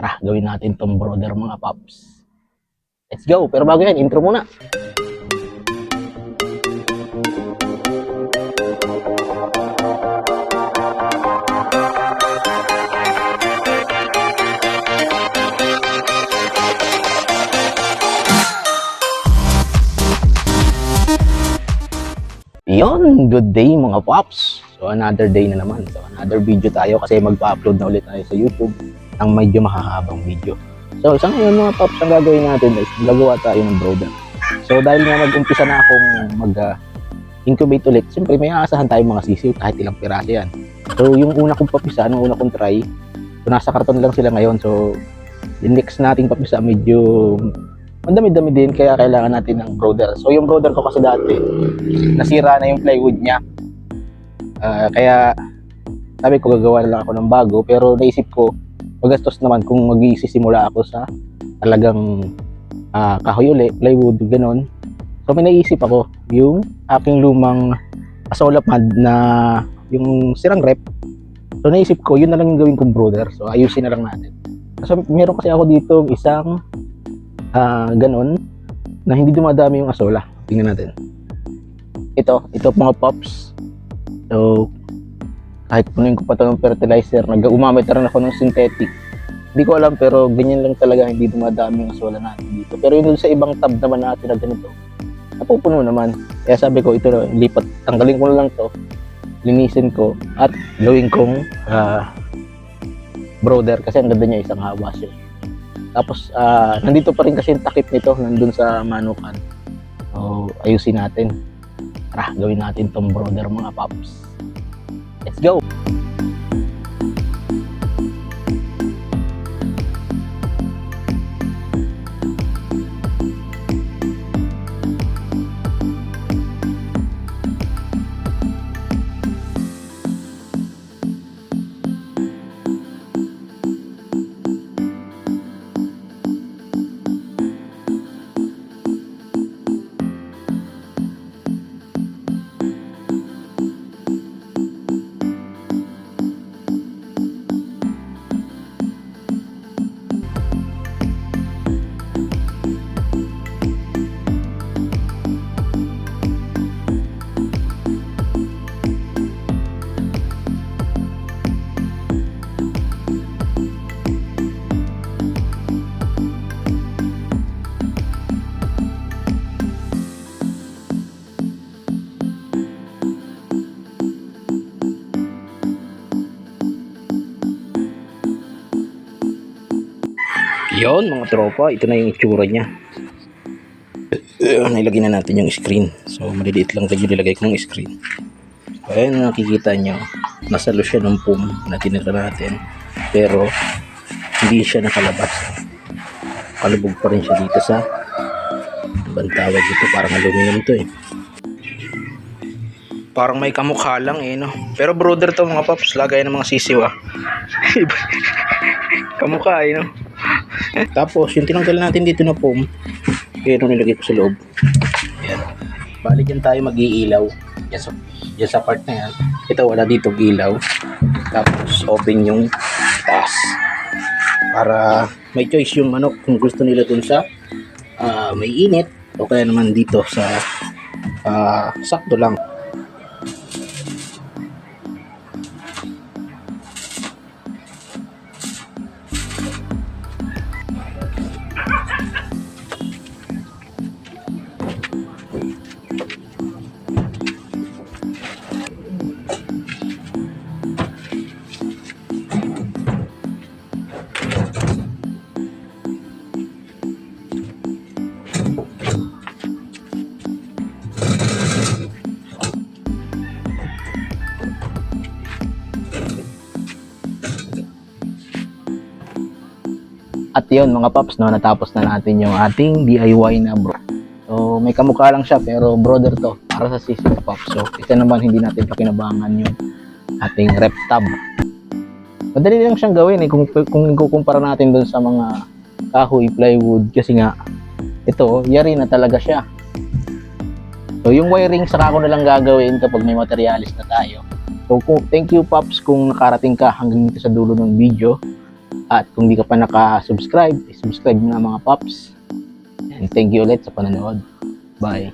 Tara, gawin natin tong brother mga paps. Let's go! Pero bago yan, intro muna. Yon, good day mga paps. So another day na naman. So another video tayo kasi magpa-upload na ulit tayo sa YouTube ng medyo mahahabang video. So sa ngayon mga paps, ang gagawin natin is gagawa tayo ng brother. So dahil nga nag-umpisa na akong mag uh, incubate ulit, siyempre may aasahan tayong mga sisiw kahit ilang piraso yan. So yung una kong papisa, nung una kong try, so nasa karton lang sila ngayon. So yung next nating papisa medyo madami-dami din kaya kailangan natin ng brother. So yung brother ko kasi dati, nasira na yung plywood niya. Ah, kaya sabi ko gagawa na lang ako ng bago pero naisip ko magastos naman kung magsisimula ako sa talagang ah, kahoy uli, plywood, ganon. So may naisip ako yung aking lumang asola pad na yung sirang rep. So naisip ko yun na lang yung gawin kong brother. So ayusin na lang natin. So meron kasi ako dito isang ah ganon na hindi dumadami yung asola. Tingnan natin. Ito, ito mga pops. So, kahit punuin ko pa ito ng fertilizer, nag-umamit na rin ako ng synthetic. Hindi ko alam pero ganyan lang talaga hindi dumadami yung asola natin dito. Pero yun sa ibang tab naman natin na ganito, napupuno naman. Kaya sabi ko, ito na, lipat, tanggalin ko na lang to, linisin ko, at gawin kong ah, brother kasi ang ganda niya isang hawas yun. Tapos, ah, nandito pa rin kasi yung takip nito, nandun sa manukan. So, ayusin natin. Tara, gawin natin tong brother mga paps. Let's go! Yon mga tropa, ito na yung itsura niya. Uh, nilagay na natin yung screen. So maliliit lang din yung nilagay kong screen. So, ayan nakikita nyo, nasa siya ng foam na tinira natin. Pero hindi siya nakalabas. Kalubog pa rin siya dito sa ibang tawag dito, parang aluminum to eh. Parang may kamukha lang eh, no? Pero brother to mga paps, lagay ng mga sisiw ah. kamukha eh, no? Tapos, yung tinanggal natin dito na foam, pero nilagay ko sa loob. Ayan. Bali dyan tayo mag-iilaw. Yan sa, yan sa part na yan. Ito, wala dito ilaw. Tapos, open yung taas. Para may choice yung manok kung gusto nila dun sa ah, may init o kaya naman dito sa ah, sakto lang. At yun mga paps, no, natapos na natin yung ating DIY na bro. May kamukha lang siya pero brother to para sa sisi paps. So ito naman hindi natin pakinabangan yung ating rep tab. Madali lang siyang gawin eh kung, kung ikukumpara natin dun sa mga kahoy, plywood kasi nga ito, yari na talaga siya. So yung wiring saka ko na lang gagawin kapag may materialis na tayo. So kung, thank you Pops kung nakarating ka hanggang dito sa dulo ng video. At kung di ka pa naka-subscribe, subscribe na mga Pops. And thank you ulit sa panonood. Bye.